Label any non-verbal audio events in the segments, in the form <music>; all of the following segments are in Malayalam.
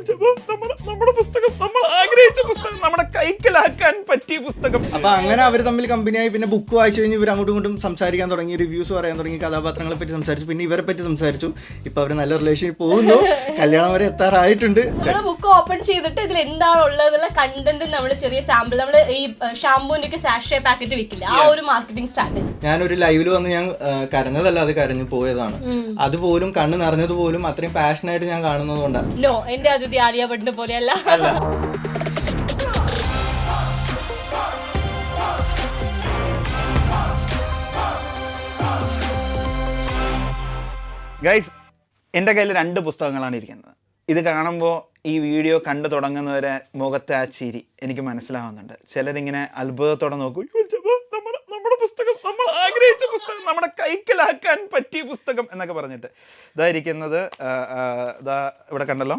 നമ്മുടെ നമ്മുടെ പുസ്തകം നമ്മൾ നമ്മുടെ കൈക്കലാക്കാൻ പറ്റിയ പുസ്തകം. അപ്പൊ അങ്ങനെ അവർ തമ്മിൽ കമ്പനിയായി പിന്നെ ബുക്ക് വായിച്ചു കഴിഞ്ഞ് ഇവർ അങ്ങോട്ടും ഇങ്ങോട്ടും സംസാരിക്കാൻ തുടങ്ങി റിവ്യൂസ് പറയാൻ തുടങ്ങി കഥാപാത്രങ്ങളെ പറ്റി സംസാരിച്ചു പിന്നെ ഇവരെ പറ്റി സംസാരിച്ചു. ഇപ്പൊ അവർ നല്ല റിലേഷൻ പോകുന്നു. കല്യാണം വരെ എത്താറായിട്ടുണ്ട്. നമ്മൾ ബുക്ക് ഓപ്പൺ ചെയ്തിട്ട് ഇതിൽ എന്താണ് ഉള്ളതെന്നുള്ള കണ്ടന്റ് നമ്മൾ ചെറിയ സാമ്പിൾ നമ്മൾ ഈ ഷാമ്പൂന്റെ ഒക്കെ സാഷേ പാക്കറ്റ് വിൽക്കില്ല ആ ഒരു മാർക്കറ്റിംഗ് സ്ട്രാറ്റജി ഞാനൊരു ലൈവിൽ വന്ന് ഞാൻ കരഞ്ഞതല്ല അത് കരഞ്ഞു പോയതാണ്. അതുപോലും കണ്ണ് നിറഞ്ഞതുപോലും അത്രയും പാഷനായിട്ട് ഞാൻ കാണുന്നത് കൊണ്ടാണ് നോ എന്റെ അതിഥി ആലിയ ഭട്ടിനെ പോലെയല്ല. ഗൈസ് എന്റെ കയ്യിൽ രണ്ട് പുസ്തകങ്ങളാണ് ഇരിക്കുന്നത്. ഇത് കാണുമ്പോൾ ഈ വീഡിയോ കണ്ടു തുടങ്ങുന്നവരെ മുഖത്തെ ആ ചിരി എനിക്ക് മനസ്സിലാവുന്നുണ്ട്. ചിലരിങ്ങനെ അത്ഭുതത്തോടെ നോക്കും "അയ്യോ, ജവാ, നമ്മുടെ നമ്മുടെ പുസ്തകം നമ്മൾ ആഗ്രഹിച്ച പുസ്തകം നമ്മുടെ കൈക്കലാക്കാൻ പറ്റിയ പുസ്തകം എന്നൊക്കെ പറഞ്ഞിട്ട്. ഇതായിരിക്കുന്നത് ഇതാ ഇവിടെ കണ്ടല്ലോ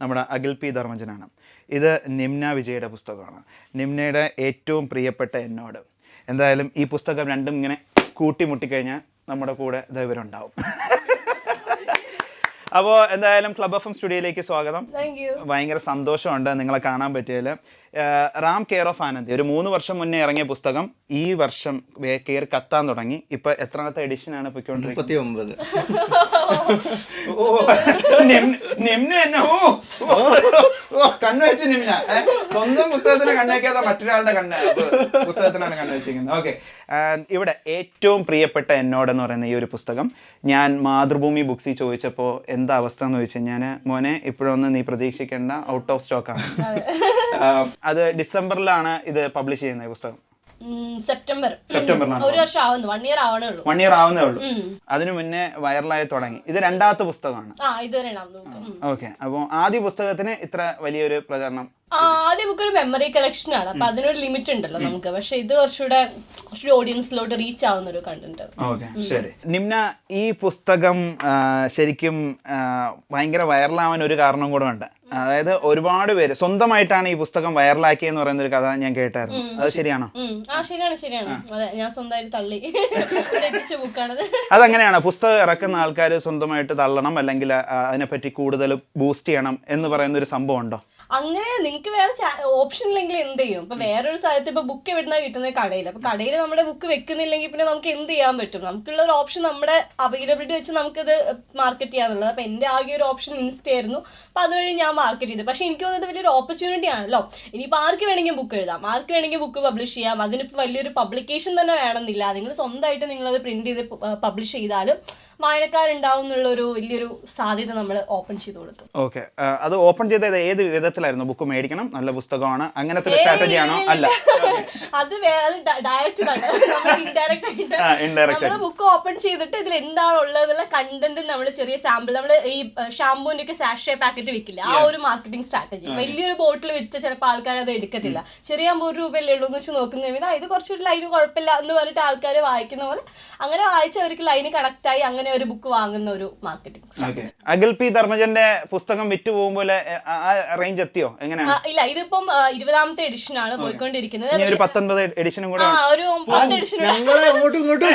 നമ്മുടെ അഖിൽ പി ധർമ്മജനാണ്. ഇത് നിംന വിജയുടെ പുസ്തകമാണ്. നിംനയുടെ ഏറ്റവും പ്രിയപ്പെട്ട എന്നോട്. എന്തായാലും ഈ പുസ്തകം രണ്ടും ഇങ്ങനെ കൂട്ടിമുട്ടിക്കഴിഞ്ഞാൽ നമ്മുടെ കൂടെ ദൈവരുണ്ടാവും <laughs> അപ്പോൾ എന്തായാലും ക്ലബ് എഫ് എം സ്റ്റുഡിയോയിലേക്ക് സ്വാഗതം. ഭയങ്കര സന്തോഷമുണ്ട് നിങ്ങളെ കാണാൻ പറ്റിയതിൽ റാം കെയർ ഓഫ് ആനന്ദി. ഒരു മൂന്ന് വർഷം മുന്നേ ഇറങ്ങിയ പുസ്തകം ഈ വർഷം കെയർ കത്താൻ തുടങ്ങി. ഇപ്പൊ എത്രാമത്തെ എഡിഷനാണ് പൊയ്ക്കൊണ്ടിരിക്കുന്നത്? മുപ്പത്തി ഒമ്പത് ഓ, നിം- നിമ്ന സ്വന്തം പുസ്തകത്തിന് കണ്ണേക്കാതെ മറ്റൊരാളുടെ കണ്ണ്. പുസ്തകത്തിനാണ് കണ്ണ് വെച്ചിരിക്കുന്നത്. ഓക്കെ. ഇവിടെ ഏറ്റവും പ്രിയപ്പെട്ട എന്നോടെന്ന് പറയുന്ന ഈ ഒരു പുസ്തകം ഞാൻ മാതൃഭൂമി ബുക്സിൽ ചോദിച്ചപ്പോൾ എന്താ അവസ്ഥ എന്ന് ചോദിച്ചു ഞാൻ മോനെ ഇപ്പോഴൊന്നും നീ പ്രതീക്ഷിക്കേണ്ട ഔട്ട് ഓഫ് സ്റ്റോക്കാണ് അത് ഡിസംബറിലാണ് ഇത് പബ്ലിഷ് ചെയ്യുന്നത് ഈ പുസ്തകം? സെപ്റ്റംബർ. സെപ്റ്റംബറിലാണ്. ഒരു വർഷം ആവുന്നു. വൺ ഇയർ ആവണേ ഉള്ളൂ. വൺ ഇയർ ആവുന്നേ ഉള്ളൂ. അതിനു മുന്നേ വൈറലായി തുടങ്ങി. ഇത് രണ്ടാമത്തെ പുസ്തകമാണ്. ആ ഇത് ഓക്കെ അപ്പോൾ ആദ്യ പുസ്തകത്തിന് ഇത്ര വലിയൊരു പ്രചാരണം ആദ്യ ബുക്ക് ഒരു മെമ്മറി കളക്ഷൻ ആണ്. അപ്പൊ അതിനൊരു ലിമിറ്റ് ഉണ്ടല്ലോ നമുക്ക്. പക്ഷെ ഇത് കുറച്ചുകൂടെ കുറച്ചുകൂടി ഓഡിയൻസിലോട്ട് റീച്ച് ആവുന്ന ഒരു കണ്ടന്റ് ഓക്കെ ശരി. നിമ്ന ഈ പുസ്തകം ശരിക്കും ഭയങ്കര വൈറലാവാൻ ഒരു കാരണം കൂടെ ഉണ്ട്. അതായത് ഒരുപാട് പേര് സ്വന്തമായിട്ടാണ് ഈ പുസ്തകം വൈറലാക്കിയെന്ന് പറയുന്ന ഒരു കഥ ഞാൻ കേട്ടായിരുന്നു. അത് ശരിയാണോ. ആ ശരിയാണ് ശരിയാണ്. അതെ ഞാൻ സ്വന്തമായിട്ട് തള്ളി. ബുക്കാണത്. അതെങ്ങനെയാണ്. പുസ്തകം ഇറക്കുന്ന ആൾക്കാർ സ്വന്തമായിട്ട് തള്ളണം അല്ലെങ്കിൽ അതിനെപ്പറ്റി കൂടുതൽ ബൂസ്റ്റ് ചെയ്യണം എന്ന് പറയുന്ന ഒരു സംഭവം ഉണ്ടോ? അങ്ങനെ നിങ്ങൾക്ക് വേറെ ഓപ്ഷൻ ഇല്ലെങ്കിൽ എന്ത് ചെയ്യും? ഇപ്പൊ വേറൊരു സ്ഥലത്ത് ഇപ്പൊ ബുക്ക് എവിടുന്ന കിട്ടുന്നത് കടയിൽ അപ്പൊ കടയിൽ നമ്മുടെ ബുക്ക് വെക്കുന്നില്ലെങ്കിൽ പിന്നെ നമുക്ക് എന്ത് ചെയ്യാൻ പറ്റും? നമുക്കുള്ള ഒരു ഓപ്ഷൻ നമ്മുടെ അവൈലബിലിറ്റി വെച്ച് നമുക്കത് മാർക്കറ്റ് ചെയ്യാന്നുള്ളത്. അപ്പൊ എന്റെ ആകെ ഒരു ഓപ്ഷൻ ഇൻസ്റ്റ ആയിരുന്നു. അപ്പൊ അതുവഴി ഞാൻ മാർക്കറ്റ് ചെയ്തു. പക്ഷെ എനിക്ക് തോന്നുന്നത് വലിയൊരു ഓപ്പർച്യൂണിറ്റി ആണല്ലോ. ഇനിയിപ്പോൾ ആർക്ക് വേണമെങ്കിൽ ബുക്ക് എഴുതാം. ആർക്ക് വേണമെങ്കിൽ ബുക്ക് പബ്ലിഷ് ചെയ്യാം. അതിനിപ്പോൾ വലിയൊരു പബ്ലിക്കേഷൻ തന്നെ വേണമെന്നില്ല. നിങ്ങൾ സ്വന്തമായിട്ട് നിങ്ങളത് പ്രിന്റ് ചെയ്ത് പബ്ലിഷ് ചെയ്താലും വായനക്കാരുണ്ടാവും എന്നുള്ളൊരു വലിയൊരു സാധ്യത നമ്മൾ ഓപ്പൺ ചെയ്ത് കൊടുത്തു. ഓക്കെ. അത് ഓപ്പൺ ചെയ്തത് ഏത് വിധത്തിലായിരുന്നു ബുക്ക് മേടിക്കണം? നല്ല പുസ്തകമാണ്. അങ്ങനത്തെ ഒരു സ്ട്രാറ്റജി ആണോ അല്ല. അത് ഡയറക്റ്റ് ഇൻഡയറക്റ്റ് ആയിട്ട് നമ്മൾ ബുക്ക് ഓപ്പൺ ചെയ്തിട്ട് ഇതിൽ എന്താണ് ഉള്ളതെന്നുള്ള കണ്ടന്റ് നമ്മൾ ചെറിയ സാമ്പിൾ നമ്മൾ ഈ ഷാമ്പൂന്റെ ഒക്കെ സാഷേ പാക്കറ്റ് വെക്കില്ല? ആ ഒരു മാർക്കറ്റിംഗ് സ്ട്രാറ്റജി വലിയൊരു ബോട്ടിൽ വെച്ച് ചിലപ്പോൾ ആൾക്കാർ അത് എടുക്കത്തില്ല. ചെറിയ അമ്പത് രൂപയല്ലേ ഉള്ളൂ എന്ന് വെച്ച് നോക്കുന്ന സമയത്ത് "ആ, ഇത് കുറച്ചൊരു ലൈന് കുഴപ്പമില്ല എന്ന് പറഞ്ഞിട്ട് ആൾക്കാർ വായിക്കുന്ന പോലെ. അങ്ങനെ വായിച്ച് അവർക്ക് ലൈന് കണക്ട് ആയി അങ്ങനെ ഒരു ബുക്ക് വാങ്ങുന്ന ഒരു മാർക്കറ്റിംഗ് ഓക്കെ അഖിൽ പി ധർമ്മജന്റെ പുസ്തകം വിറ്റ് പോകുമ്പോൾ ആ റേഞ്ച് എത്തിയോ? എങ്ങനെയാണ്? ഇല്ല ഇതിപ്പം ഇരുപതാമത്തെ എഡിഷൻ ആണ് പോയിക്കൊണ്ടിരിക്കുന്നത്. ഇനി ഒരു പത്തൊൻപത് എഡിഷനും കൂടെ ആ ഒരു പത്ത് എഡിഷൻ ഞങ്ങളെ അങ്ങോട്ടും ഇങ്ങോട്ടും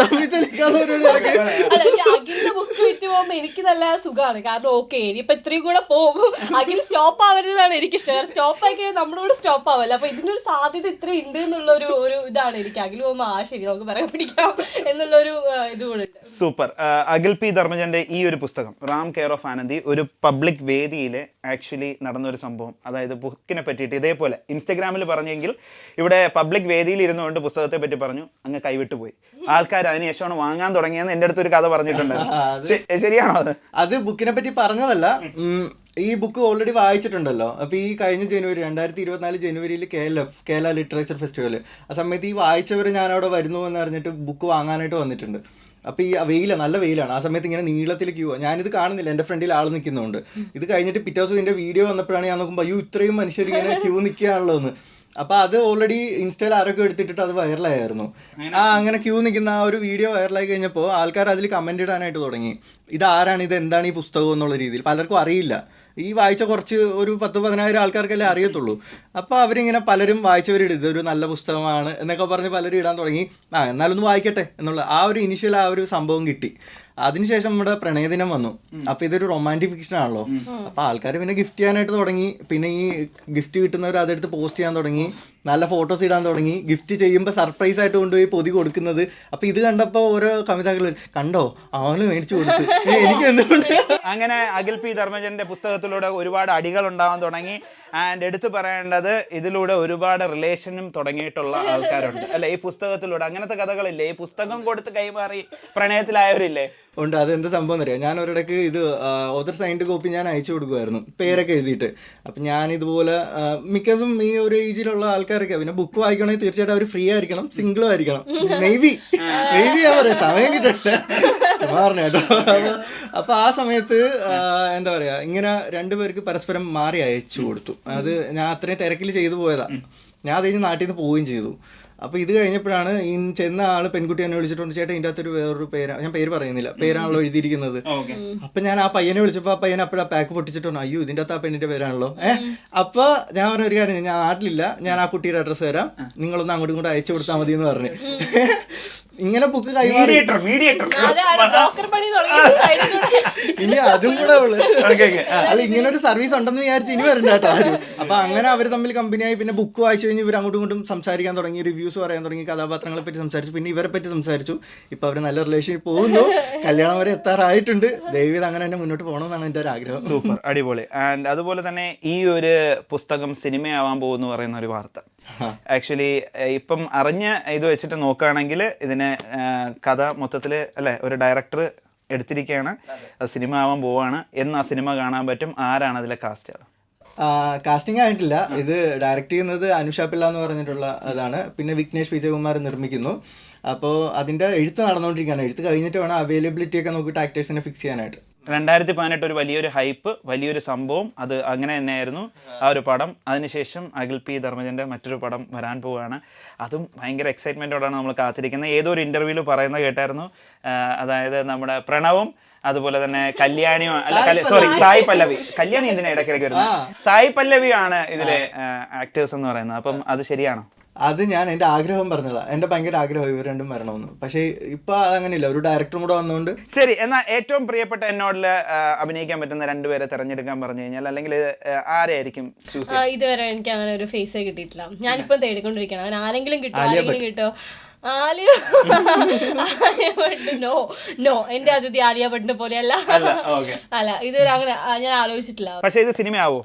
തമ്മിൽ തെളിക്കാതെ ഒരു അല്ല പക്ഷെ അഖിലിന്റെ ബുക്ക് വിറ്റ് പോകുമ്പോ എനിക്ക് നല്ല സുഖമാണ്. കാരണം ഓക്കെ ഇനിയിപ്പൊ ഇത്രയും കൂടെ പോകും. അഖിൽ സ്റ്റോപ്പ് ആവരുതാണ് എനിക്ക് ഇഷ്ടം സ്റ്റോപ്പ് ആയി കഴിഞ്ഞാൽ നമ്മുടെ കൂടെ സ്റ്റോപ്പ് ആവല്ലോ. അപ്പൊ ഇതിനൊരു ഒരു സാധ്യത ഇത്ര ഉണ്ട് എന്നുള്ള ഒരു ഒരു ഇതാണ് എനിക്ക്. അഖിൽ പോകുമ്പോ ആ ശരി നമുക്ക് പറയാൻ പിടിക്കാം എന്നുള്ളൊരു ഇതുകൂടെ ഇത് കൂടെ ഉണ്ട്. സൂപ്പർ. അഖിൽ പി ധർമ്മജന്റെ ഈ ഒരു പുസ്തകം റാം കെയർ ഓഫ് ആനന്ദി ഒരു പബ്ലിക് വേദിയിൽ ആക്ച്വലി നടന്നൊരു സംഭവം. അതായത് ബുക്കിനെ പറ്റിയിട്ട് ഇതേപോലെ ഇൻസ്റ്റഗ്രാമിൽ പറഞ്ഞെങ്കിൽ ഇവിടെ പബ്ലിക് വേദിയിൽ ഇരുന്നുകൊണ്ട് പുസ്തകത്തെ പറ്റി പറഞ്ഞു അങ്ങ് കൈവിട്ടു പോയി. ആൾക്കാർ അതിനുശേഷമാണ് വാങ്ങാൻ തുടങ്ങിയെന്ന് എന്റെ അടുത്ത് ഒരു കഥ പറഞ്ഞിട്ടുണ്ട് ശരിയാണോ അത്? അത് ബുക്കിനെ പറ്റി പറഞ്ഞതല്ല. ഈ ബുക്ക് ഓൾറെഡി വായിച്ചിട്ടുണ്ടല്ലോ. അപ്പൊ ഈ കഴിഞ്ഞ ജനുവരി രണ്ടായിരത്തി ഇരുപത്തിനാല് ജനുവരിയിൽ കേരള കേരള ലിറ്ററേച്ചർ ഫെസ്റ്റിവൽ ആ സമയത്ത് ഈ വായിച്ചവർ ഞാൻ അവിടെ വരുന്നു എന്ന് അറിഞ്ഞിട്ട് ബുക്ക് വാങ്ങാനായിട്ട് വന്നിട്ടുണ്ട്. അപ്പൊ ഈ വെയിലാണ് നല്ല വെയിലാണ്. ആ സമയത്ത് ഇങ്ങനെ നീളത്തിൽ ക്യൂ ഞാനിത് കാണുന്നില്ല. എന്റെ ഫ്രണ്ടിൽ ആൾ നിൽക്കുന്നുണ്ട് ഇത് കഴിഞ്ഞിട്ട് പിറ്റേ ദിവസം ഇതിന്റെ വീഡിയോ വന്നപ്പോഴാണ് ഞാൻ നോക്കുമ്പോൾ അയ്യോ ഇത്രയും മനുഷ്യർ ഇങ്ങനെ ക്യൂ നിൽക്കുകയാണല്ലോ എന്ന് അപ്പൊ അത് ഓൾറെഡി ഇൻസ്റ്റയിൽ ആരൊക്കെ എടുത്തിട്ട് അത് വൈറലായിരുന്നു ആ അങ്ങനെ ക്യൂ നിൽക്കുന്ന ആ ഒരു വീഡിയോ വൈറലായി കഴിഞ്ഞപ്പോൾ ആൾക്കാർ അതിൽ കമന്റ് ഇടാനായിട്ട് തുടങ്ങി. ഇത് ആരാണ്? ഇത് എന്താണ് ഈ പുസ്തകം എന്നുള്ള രീതിയിൽ. പലർക്കും അറിയില്ല. ഈ വായിച്ച കുറച്ച് ഒരു പത്ത് പതിനായിരം ആൾക്കാർക്കല്ലേ അറിയത്തുള്ളൂ. അപ്പോൾ അവരിങ്ങനെ പലരും വായിച്ചവരിടും ഇതൊരു നല്ല പുസ്തകമാണ് എന്നൊക്കെ പറഞ്ഞ് പലരും ഇടാൻ തുടങ്ങി. ആ എന്നാലൊന്ന് വായിക്കട്ടെ എന്നുള്ള ആ ഒരു ഇനിഷ്യൽ ആ ഒരു സംഭവം കിട്ടി. അതിനുശേഷം നമ്മുടെ പ്രണയദിനം വന്നു. അപ്പൊ ഇതൊരു റൊമാന്റിക് ഫിക്ഷൻ ആണല്ലോ അപ്പൊ ആൾക്കാർ പിന്നെ ഗിഫ്റ്റ് ചെയ്യാനായിട്ട് തുടങ്ങി. പിന്നെ ഈ ഗിഫ്റ്റ് കിട്ടുന്നവർ അതെടുത്ത് പോസ്റ്റ് ചെയ്യാൻ തുടങ്ങി. നല്ല ഫോട്ടോസ് ഇടാൻ തുടങ്ങി. ഗിഫ്റ്റ് ചെയ്യുമ്പോൾ സർപ്രൈസ് ആയിട്ട് കൊണ്ടുപോയി പൊതി കൊടുക്കുന്നത്. അപ്പൊ ഇത് കണ്ടപ്പോൾ ഓരോ കവിതകൾ കണ്ടോ? അവന് മേടിച്ചു കൊടുത്തു. എനിക്ക് എന്തുകൊണ്ട്? അങ്ങനെ അഖിൽ പി ധർമ്മജന്റെ പുസ്തകത്തിലൂടെ ഒരുപാട് അടികൾ ഉണ്ടാവാൻ തുടങ്ങി. ആൻഡ് എടുത്തു പറയേണ്ടത് ഇതിലൂടെ ഒരുപാട് റിലേഷനും തുടങ്ങിയിട്ടുള്ള ആൾക്കാരുണ്ട്. അല്ലെ? ഈ പുസ്തകത്തിലൂടെ. അങ്ങനത്തെ കഥകളില്ലേ? ഈ പുസ്തകം കൊടുത്ത് കൈമാറി പ്രണയത്തിലായവരില്ലേ? ഉണ്ട്. അത് എന്ത് സംഭവം എന്നറിയാം ഞാൻ ഒരിടക്ക് ഇത് ഓതർ സൈൻഡ് കോപ്പി ഞാൻ അയച്ചു കൊടുക്കുമായിരുന്നു പേരൊക്കെ എഴുതിയിട്ട്. അപ്പം ഞാൻ ഇതുപോലെ മിക്കതും ഈ ഒരു ഏജിലുള്ള ആൾക്കാരൊക്കെ പിന്നെ ബുക്ക് വായിക്കണമെങ്കിൽ തീർച്ചയായിട്ടും അവർ ഫ്രീ ആയിരിക്കണം സിംഗിളും ആയിരിക്കണം. നെയ്വി നെയ്വി ഞാൻ പറയാം. സമയം കിട്ടട്ടെ. പറഞ്ഞു കേട്ടോ. അപ്പൊ- അപ്പൊ ആ സമയത്ത് എന്താ പറയാ ഇങ്ങനെ രണ്ടുപേർക്ക് പരസ്പരം മാറി അയച്ചു കൊടുത്തു. അത് ഞാൻ അത്രയും തിരക്കിൽ ചെയ്തു പോയതാ. ഞാൻ അത് കഴിഞ്ഞ് നാട്ടിൽ നിന്ന് പോവുകയും ചെയ്തു. അപ്പൊ ഇത് കഴിഞ്ഞപ്പോഴാണ് ഈ ചെന്ന ആൾ പെൺകുട്ടി എന്നെ വിളിച്ചിട്ടുണ്ട്. ചേട്ടൻ ഇതിന്റെ അകത്തൊരു വേറൊരു പേരാ ഞാൻ പേര് പറയുന്നില്ല. പേരാണല്ലോ എഴുതിയിരിക്കുന്നത്. അപ്പം അപ്പൊ ഞാൻ ആ പയ്യനെ വിളിച്ചപ്പോൾ ആ പയ്യൻ അപ്പോഴാ പാക്ക് പൊട്ടിച്ചിട്ടുണ്ട് അയ്യോ ഇതിന്റെ അകത്ത് ആ പെണ്ണിന്റെ പേരാണല്ലോ. ഏഹ് അപ്പോൾ ഞാൻ പറഞ്ഞ ഒരു കാര്യം ഞാൻ നാട്ടിലില്ല. ഞാൻ ആ കുട്ടിയുടെ അഡ്രസ്സ് തരാം. നിങ്ങളൊന്ന് അങ്ങോട്ടും ഇങ്ങോട്ട് അയച്ചു കൊടുത്താൽ മതി എന്ന് പറഞ്ഞു. ഇങ്ങനെ ബുക്ക് കൈമാറി. മീഡിയേറ്റർ മീഡിയേറ്റർ ഇനി അതും കൂടെ ഉള്ളു ഓക്കെ ഓക്കെ അല്ല ഇങ്ങനെ ഒരു സർവീസ് ഉണ്ടെന്ന് വിചാരിച്ച് ഇനി വരണ്ട കേട്ടോ ആരും. അപ്പൊ അങ്ങനെ അവർ തമ്മിൽ കമ്പനിയായി പിന്നെ ബുക്ക് വായിച്ചു കഴിഞ്ഞ് ഇവർ അങ്ങോട്ടും ഇങ്ങോട്ടും സംസാരിക്കാൻ തുടങ്ങി റിവ്യൂസ് പറയാൻ തുടങ്ങി കഥാപാത്രങ്ങളെ പറ്റി സംസാരിച്ചു. പിന്നെ ഇവരെ പറ്റി സംസാരിച്ചു. ഇപ്പൊ അവർ നല്ല റിലേഷൻ പോകുന്നു. കല്യാണം വരെ എത്താറായിട്ടുണ്ട്. ദൈവം അങ്ങനെ തന്നെ മുന്നോട്ട് പോകണമെന്നാണ് എന്റെ ഒരു ആഗ്രഹം. സൂപ്പർ അടിപൊളി. ആൻഡ് അതുപോലെ തന്നെ ഈ ഒരു പുസ്തകം സിനിമയാവാൻ പോകുന്നു പറയുന്ന ഒരു വാർത്ത. ആക്ച്വലി ഇപ്പം അറിഞ്ഞ ഇത് വെച്ചിട്ട് നോക്കുകയാണെങ്കിൽ ഇതിനെ കഥ മൊത്തത്തിൽ അല്ലേ ഒരു ഡയറക്ടർ എടുത്തിരിക്കുകയാണ്. സിനിമ ആവാൻ പോവാണ്. എന്ന് ആ സിനിമ കാണാൻ പറ്റും. ആരാണ് അതിലെ കാസ്റ്റ് കാസ്റ്റിംഗ് ആയിട്ടില്ല. ഇത് ഡയറക്റ്റ് ചെയ്യുന്നത് അനുഷ പിള്ള എന്ന് പറഞ്ഞിട്ടുള്ള അതാണ് പിന്നെ വിഘ്നേഷ് വിജയകുമാർ നിർമ്മിക്കുന്നു. അപ്പോൾ അതിന്റെ എഴുത്ത് നടന്നുകൊണ്ടിരിക്കുകയാണ്. എഴുത്ത് കഴിഞ്ഞിട്ട് വേണം അവൈലബിലിറ്റി ഒക്കെ നോക്കിയിട്ട് ആക്ടേഴ്സിനെ ഫിക്സ് ചെയ്യാനായിട്ട്. രണ്ടായിരത്തി പതിനെട്ട് ഒരു വലിയൊരു ഹൈപ്പ് വലിയൊരു സംഭവം. അത് അങ്ങനെ തന്നെയായിരുന്നു ആ ഒരു പടം. അതിനുശേഷം അഖിൽ പി ധർമ്മജന്റെ മറ്റൊരു പടം വരാൻ പോവുകയാണ്. അതും ഭയങ്കര എക്സൈറ്റ്മെന്റോടാണ് നമ്മൾ കാത്തിരിക്കുന്നത്. ഏതോ ഒരു ഇന്റർവ്യൂവിൽ പറയുന്നത് കേട്ടായിരുന്നു. അതായത് നമ്മുടെ പ്രണവും അതുപോലെ തന്നെ കല്യാണിയോ അല്ല സോറി സായി പല്ലവി. കല്യാണി എന്തിനാ ഇടയ്ക്കിടയ്ക്ക് വരുന്നത്? സായി പല്ലവിയാണ് ഇതിലെ ആക്ടേഴ്സ് എന്ന് പറയുന്നത്. അപ്പം അത് ശരിയാണോ? അത് ഞാൻ എന്റെ ആഗ്രഹം പറഞ്ഞതാ. എന്റെ ഭയങ്കര ആഗ്രഹം ഇവർ രണ്ടും വരണമെന്ന്. പക്ഷേ ഇപ്പൊ അതങ്ങനെയില്ല. ഒരു ഡയറക്ടറും കൂടെ വന്നുകൊണ്ട് ശരി എന്നാൽ ഏറ്റവും പ്രിയപ്പെട്ട എന്നോടിൽ അഭിനയിക്കാൻ പറ്റുന്ന രണ്ടുപേരെ തിരഞ്ഞെടുക്കാൻ പറഞ്ഞു കഴിഞ്ഞാൽ അല്ലെങ്കിൽ ആരെയായിരിക്കും ചൂസ് ഇതുവരെ എനിക്ക് അങ്ങനെ ഒരു ഫേസ് കിട്ടിയിട്ടില്ല. ഞാനിപ്പം തേടിക്കൊണ്ടിരിക്കണം അങ്ങനെ ആരെങ്കിലും കിട്ടും ആരെങ്കിലും കിട്ടോ ആലിയ ആലിയ ഭട്ട്. നോ നോ എന്റെ അതിഥി ആലിയ ഭട്ടിനെ പോലെയല്ല. ഓക്കെ അല്ല ഇതുവരെ അങ്ങനെ ഞാൻ ആലോചിച്ചിട്ടില്ല. പക്ഷേ ഇത് സിനിമയാവോ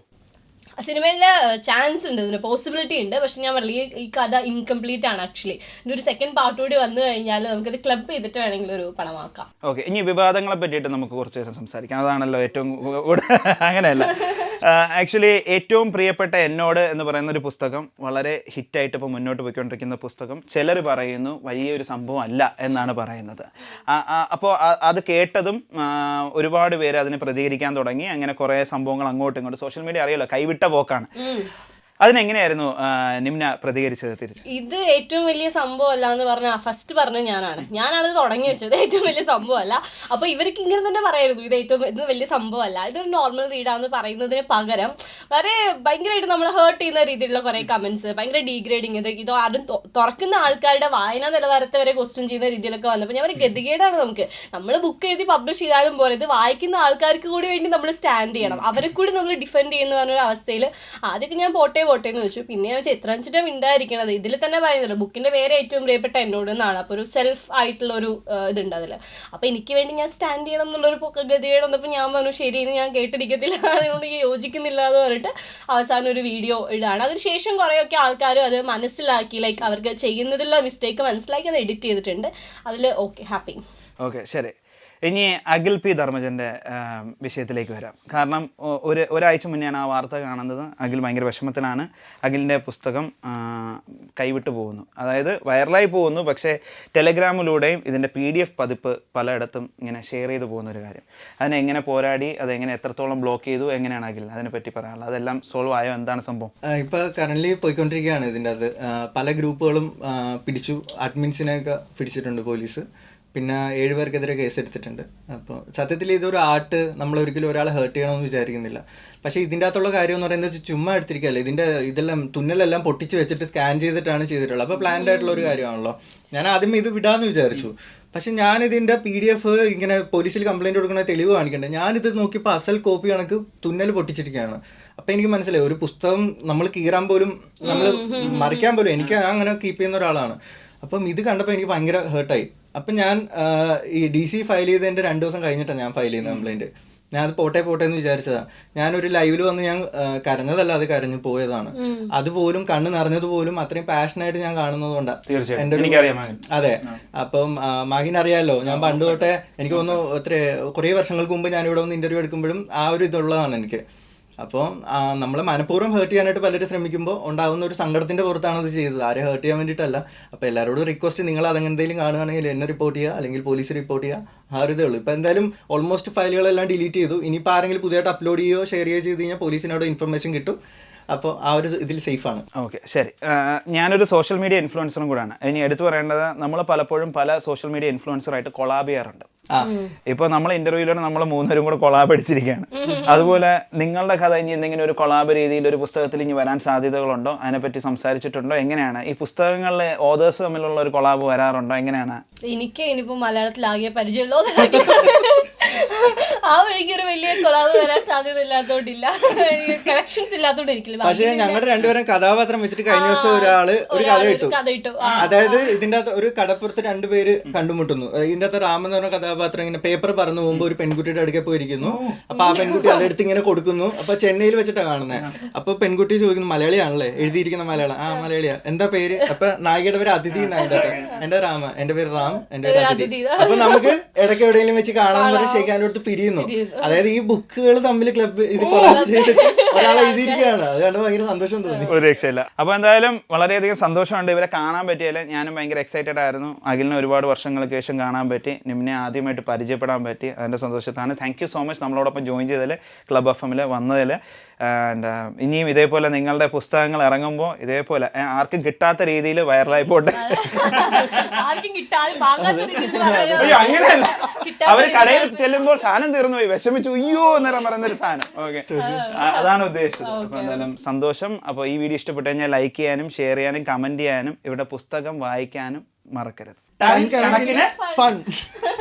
സിനിമയിലെ ചാൻസ് ഉണ്ട് ഇതിന് പോസിബിലിറ്റി ഉണ്ട്. പക്ഷെ ഞാൻ പറഞ്ഞില്ല ഈ- കഥ ഇൻകംപ്ലീറ്റ് ആണ് ആക്ച്വലി ഇനി ഒരു സെക്കൻഡ് പാർട്ട് കൂടി വന്നു കഴിഞ്ഞാൽ നമുക്കത് ക്ലബ് ചെയ്തിട്ട് വേണമെങ്കിൽ ഒരു പടമാക്കാം. ഓക്കെ ഇനി വിവാദങ്ങളെ പറ്റിയിട്ട് നമുക്ക് കുറച്ച് നേരം സംസാരിക്കാം. അതാണല്ലോ ഏറ്റവും <laughs> അങ്ങനെയല്ല. ആക്ച്വലി ഏറ്റവും പ്രിയപ്പെട്ട എന്നോട് എന്ന് പറയുന്ന ഒരു പുസ്തകം വളരെ ഹിറ്റായിട്ട് ഇപ്പോൾ മുന്നോട്ട് പോയിക്കൊണ്ടിരിക്കുന്ന പുസ്തകം. ചിലർ പറയുന്നു വലിയൊരു സംഭവം അല്ല എന്നാണ് പറയുന്നത്. അപ്പോൾ അത് കേട്ടതും ഒരുപാട് പേര് അതിന് പ്രതികരിക്കാൻ തുടങ്ങി. അങ്ങനെ കുറേ സംഭവങ്ങൾ അങ്ങോട്ടും ഇങ്ങോട്ടും. സോഷ്യൽ മീഡിയ അറിയാലോ കൈവിട്ട പോക്കാണ്. അതിനെങ്ങനെയായിരുന്നു നിമ്ന പ്രതികരിച്ചത് തിരിച്ച്? ഇത് ഏറ്റവും വലിയ സംഭവം അല്ല എന്ന് പറഞ്ഞ ഫസ്റ്റ് പറഞ്ഞു ഞാനാണ്. ഞാനാണ് ഇത് തുടങ്ങി വെച്ചത്. ഏറ്റവും വലിയ സംഭവം അല്ല അപ്പൊ ഇവർക്ക് ഇങ്ങനെ തന്നെ പറയായിരുന്നു. ഇത് ഏറ്റവും ഇത് വലിയ സംഭവമല്ല. ഇതൊരു നോർമൽ റീഡാന്ന് പറയുന്നതിന് പകരം വളരെ ഭയങ്കരമായിട്ട് നമ്മൾ ഹേർട്ട് ചെയ്യുന്ന രീതിയിലുള്ള കുറെ കമന്റ്സ് ഭയങ്കര ഡീഗ്രേഡിങ് ഇത് ഇത് ആരും തുറക്കുന്ന ആൾക്കാരുടെ വായനാ നിലവാരത്തെ വരെ ക്വസ്റ്റ്യൻ ചെയ്യുന്ന രീതിയിലൊക്കെ വന്നപ്പോൾ ഞാൻ ഒരു ഗതികേടാണ് നമുക്ക്. നമ്മൾ ബുക്ക് എഴുതി പബ്ലിഷ് ചെയ്താലും പോലെ ഇത് വായിക്കുന്ന ആൾക്കാർക്ക് കൂടി വേണ്ടി നമ്മൾ സ്റ്റാൻഡ് ചെയ്യണം. അവരെ കൂടി നമ്മൾ ഡിഫെൻഡ് ചെയ്യുന്ന അവസ്ഥയിൽ ആദ്യമൊക്കെ ഞാൻ പോട്ടെ പോട്ടെ എന്ന് വെച്ചു പിന്നെ ഞാൻ ചിത്രം വെച്ചിട്ട് മിണ്ടായിരിക്കണത് ഇതിൽ തന്നെ പറയുന്നുണ്ട്. ബുക്കിന്റെ പേര് ഏറ്റവും പ്രിയപ്പെട്ട എന്നോട് എന്നാണ്. അപ്പോൾ ഒരു സെൽഫ് ആയിട്ടുള്ള ഒരു ഇതുണ്ട് അതിൽ. അപ്പോൾ എനിക്ക് വേണ്ടി ഞാൻ സ്റ്റാൻഡ് ചെയ്യണം എന്നുള്ളൊരു ഗതികേട് വന്നപ്പോൾ ഞാൻ പറഞ്ഞു ശരി ഇനി ഞാൻ കേട്ടിരിക്കത്തില്ല. <laughs> ഞാൻ യോജിക്കുന്നില്ല എന്ന് പറഞ്ഞിട്ട് അവസാനം ഒരു വീഡിയോ ഇടാണ്. അതിനുശേഷം കുറേയൊക്കെ ആൾക്കാരും അത് മനസ്സിലാക്കി ലൈക്ക് അവർക്ക് ചെയ്യുന്നതിലുള്ള മിസ്റ്റേക്ക് മനസ്സിലാക്കി അത് എഡിറ്റ് ചെയ്തിട്ടുണ്ട്. അതിൽ ഓക്കെ ഹാപ്പി ഓക്കെ ശരി. ഇനി അഖിൽ പി ധർമ്മജന്റെ വിഷയത്തിലേക്ക് വരാം. കാരണം ഒരു ഒരാഴ്ച മുന്നെയാണ് ആ വാർത്ത കാണുന്നത്. അഖിൽ ഭയങ്കര വിഷമത്തിലാണ്. അഖിലിന്റെ പുസ്തകം കൈവിട്ടു പോകുന്നു. അതായത് വൈറലായി പോകുന്നു. പക്ഷേ ടെലഗ്രാമിലൂടെയും ഇതിന്റെ പി ഡി എഫ് പതിപ്പ് പലയിടത്തും ഇങ്ങനെ ഷെയർ ചെയ്തു പോകുന്ന ഒരു കാര്യം അതിനെങ്ങനെ പോരാടി അതെങ്ങനെ എത്രത്തോളം ബ്ലോക്ക് ചെയ്തു എങ്ങനെയാണ് അഖിൽ അതിനെപ്പറ്റി പറയാനുള്ളത്? അതെല്ലാം സോൾവ് ആയോ? എന്താണ് സംഭവം? ഇപ്പോൾ കറന്റ് പോയിക്കൊണ്ടിരിക്കുകയാണ് ഇതിന്റെ അത് പല ഗ്രൂപ്പുകളും പിടിച്ചു അഡ്മിൻസിനെയൊക്കെ പിടിച്ചിട്ടുണ്ട് പോലീസ്. പിന്നെ ഏഴുപേർക്കെതിരെ കേസെടുത്തിട്ടുണ്ട് അപ്പോൾ സത്യത്തിൽ ഇതൊരു ആർട്ട് നമ്മൾ ഒരിക്കലും ഒരാളെ ഹേർട്ട് ചെയ്യണമെന്ന് വിചാരിക്കുന്നില്ല. പക്ഷേ ഇതിന്റെ അകത്തുള്ള കാര്യം എന്ന് പറയുന്നത് വെച്ചാൽ ചുമ്മാ എടുത്തിരിക്കുകയല്ല? ഇതിന്റെ ഇതെല്ലാം തുന്നലെല്ലാം പൊട്ടിച്ച് വെച്ചിട്ട് സ്കാൻ ചെയ്തിട്ടാണ് ചെയ്തിട്ടുള്ളത്. അപ്പോൾ പ്ലാൻഡ് ആയിട്ടുള്ള ഒരു കാര്യമാണല്ലോ. ഞാൻ ആദ്യം ഇത് വിടാമെന്ന് വിചാരിച്ചു. പക്ഷെ ഞാൻ ഇതിന്റെ പി ഡി എഫ് ഇങ്ങനെ പോലീസിൽ കംപ്ലൈന്റ് കൊടുക്കുന്ന തെളിവ് കാണിക്കണ്ടേ? ഞാനിത് നോക്കിയപ്പോൾ അസൽ കോപ്പി കണക്ക് തുന്നൽ പൊട്ടിച്ചിരിക്കുകയാണ്. അപ്പൊ എനിക്ക് മനസ്സിലായി ഒരു പുസ്തകം നമ്മൾ കീറാൻ പോലും നമ്മൾ മറിക്കാൻ പോലും എനിക്ക് അങ്ങനെ കീപ്പ് ചെയ്യുന്ന ഒരാളാണ്. അപ്പം ഇത് കണ്ടപ്പോൾ എനിക്ക് ഭയങ്കര ഹേർട്ടായി അപ്പം ഞാൻ ഈ ഡി സി ഫയൽ ചെയ്തതിന്റെ രണ്ട് ദിവസം കഴിഞ്ഞിട്ടാണ് ഞാൻ ഫയൽ ചെയ്യുന്ന ഞാൻ അത് പോട്ടെ പോട്ടെ എന്ന് വിചാരിച്ചതാണ് ഞാനൊരു ലൈവിൽ വന്ന് ഞാൻ കരഞ്ഞതല്ല അത് കരഞ്ഞു പോയതാണ്. അതുപോലും കണ്ണ് നിറഞ്ഞത് പോലും അത്രയും പാഷനായിട്ട് ഞാൻ കാണുന്നത് കൊണ്ടാണ് എന്റെ. അതെ. അപ്പം മാഹിൻ അറിയാലോ ഞാൻ പണ്ട് തൊട്ടേ എനിക്ക് തോന്നുന്നു ഒത്തിരി കുറേ വർഷങ്ങൾക്ക് മുമ്പ് ഞാൻ ഇവിടെ വന്ന് ഇന്റർവ്യൂ എടുക്കുമ്പോഴും ആ ഒരു ഇതുള്ളതാണ് എനിക്ക്. അപ്പോൾ നമ്മളെ മനഃപൂർവം ഹേർട്ട് ചെയ്യാനായിട്ട് പലരും ശ്രമിക്കുമ്പോൾ ഉണ്ടാകുന്ന ഒരു സങ്കടത്തിന്റെ പുറത്താണ് അത് ചെയ്തത്. ആരെ ഹേർട്ട് ചെയ്യാൻ വേണ്ടിയിട്ടല്ല. അപ്പോൾ എല്ലാവരോടും റിക്വസ്റ്റ് നിങ്ങൾ അതെന്തെങ്കിലും കാണുകയാണെങ്കിൽ എന്നെ റിപ്പോർട്ട് ചെയ്യുക അല്ലെങ്കിൽ പോലീസ് റിപ്പോർട്ട് ചെയ്യുക. ആ ഒരു ഇതേ ഉള്ളൂ ഇപ്പോൾ എന്തായാലും ഓൾമോസ്റ്റ് ഫയലുകളെല്ലാം ഡിലീറ്റ് ചെയ്തു. ഇനിയിപ്പോൾ ആരെങ്കിലും പുതിയതായിട്ട് അപ്ലോഡ് ചെയ്യുകയോ ഷെയർ ചെയ്യുകയോ ചെയ്ത് കഴിഞ്ഞാൽ പോലീസിനോട് ഇൻഫർമേഷൻ കിട്ടും. അപ്പോൾ ആ ഒരു ഇതിൽ സേഫാണ് ഓക്കെ ശരി. ഞാനൊരു സോഷ്യൽ മീഡിയ ഇൻഫ്ലുവൻസറും കൂടെയാണ് ഇനി എടുത്തു പറയേണ്ടത് നമ്മൾ പലപ്പോഴും പല സോഷ്യൽ മീഡിയ ഇൻഫ്ലുവൻസറായിട്ട് കൊളാബ് ചെയ്യാറുണ്ട്. ആ ഇപ്പൊ നമ്മൾ ഇന്റർവ്യൂവിലാണ് നമ്മൾ മൂന്നുപേരും കൂടെ കൊളാബ് അടിച്ചിരിക്കുകയാണ്. അതുപോലെ നിങ്ങളുടെ കഥ ഇനി എന്തെങ്കിലും ഒരു കൊളാബ് രീതിയിൽ ഒരു പുസ്തകത്തിൽ ഇനി വരാൻ സാധ്യതകളുണ്ടോ? അതിനെപ്പറ്റി സംസാരിച്ചിട്ടുണ്ടോ? എങ്ങനെയാണ്? ഈ പുസ്തകങ്ങളിലെ ഓതേഴ്സ് തമ്മിലുള്ള ഒരു കൊളാബ് വരാറുണ്ടോ? എങ്ങനെയാണ്? എനിക്ക് ഇനിയിപ്പോ മലയാളത്തിലാകെ പരിചയമുള്ളൂ ആ വഴിക്ക് ഒരു വലിയ കൊളാബ് വരാൻ സാധ്യത ഇല്ലാത്തോണ്ടില്ല കണക്ഷൻസ് ഇല്ലാത്തോണ്ടിരിക്കില്ല പക്ഷേ ഞങ്ങളുടെ രണ്ടുപേരും കഥാപാത്രം വെച്ചിട്ട് കഴിഞ്ഞ ദിവസം ഒരാൾ ഒരു കഥ കിട്ടും ഇട്ടു. അതായത് ഇതിന്റെ ഒരു കടപ്പുറത്ത് രണ്ടുപേര് കണ്ടുമുട്ടുന്നു. ഇതിന്റെ അകത്ത് രാമൻ എന്ന് പറഞ്ഞ കഥാപാത്രം ഇങ്ങനെ പേപ്പർ പറഞ്ഞു പോകുമ്പോ ഒരു പെൺകുട്ടിയുടെ അടുക്കെ പോയിരിക്കുന്നു. അപ്പൊ ആ പെൺകുട്ടി അതെടുത്ത് ഇങ്ങനെ കൊടുക്കുന്നു. അപ്പൊ ചെന്നൈയിൽ വെച്ചിട്ടാണ് കാണുന്നത് അപ്പൊ പെൺകുട്ടി ചോദിക്കുന്നു മലയാളിയാണല്ലേ? എഴുതിയിരിക്കുന്ന മലയാളം. ആ മലയാളിയാ. എന്താ പേര്? അപ്പൊ നായികയുടെ പേര് അതിഥി എന്നാ അതിന്റെ അകത്ത്. എന്റെ രാമ എന്റെ പേര് റാം. എന്റെ പേര് അതിഥി. അപ്പൊ നമുക്ക് ഇടയ്ക്ക് എവിടെയെങ്കിലും വെച്ച് കാണാൻ പറഞ്ഞ് ഷെയ്ഖാനോട്ട് പിരിയുന്നു. അതായത് ഈ ബുക്കുകൾ തമ്മിൽ ക്ലബ് ഇത് അപ്പൊ എഴുതിയിരിക്കുകയാണ്. ഭയങ്കര സന്തോഷം തോന്നി. ഒരു രക്ഷയില്ല. അപ്പോൾ എന്തായാലും വളരെയധികം സന്തോഷമുണ്ട്. ഇവരെ കാണാൻ പറ്റിയാൽ ഞാനും ഭയങ്കര എക്സൈറ്റഡ് ആയിരുന്നു. അഖിലിനെ ഒരുപാട് വർഷങ്ങൾക്ക് ശേഷം കാണാൻ പറ്റി. നിമ്നെ ആദ്യമായിട്ട് പരിചയപ്പെടാൻ പറ്റി. അതിന്റെ സന്തോഷത്താണ്. താങ്ക് യു സോ മച്ച് നമ്മളോടൊപ്പം ജോയിൻ ചെയ്തതിൽ ക്ലബ് എഫ് എമ്മിൽ വന്നതിൽ ആൻഡ് ഇനിയും ഇതേപോലെ നിങ്ങളുടെ പുസ്തകങ്ങൾ ഇറങ്ങുമ്പോൾ ഇതേപോലെ ആർക്കും കിട്ടാത്ത രീതിയിൽ വൈറലായി പോട്ടെ അങ്ങനെയല്ല. അവർ കടയിൽ ചെല്ലുമ്പോൾ സാധനം തീർന്നു പോയി. വിഷമിച്ചു. അയ്യോ എന്നേരം പറയുന്നൊരു സാധനം. ഓക്കെ അതാണ് ഉദ്ദേശിച്ചത്. അപ്പോൾ എന്തായാലും സന്തോഷം. അപ്പോൾ ഈ വീഡിയോ ഇഷ്ടപ്പെട്ടു കഴിഞ്ഞാൽ ലൈക്ക് ചെയ്യാനും ഷെയർ ചെയ്യാനും കമന്റ് ചെയ്യാനും ഇവിടെ പുസ്തകം വായിക്കാനും മറക്കരുത്. കണക്കിന് ഫൺ <laughs>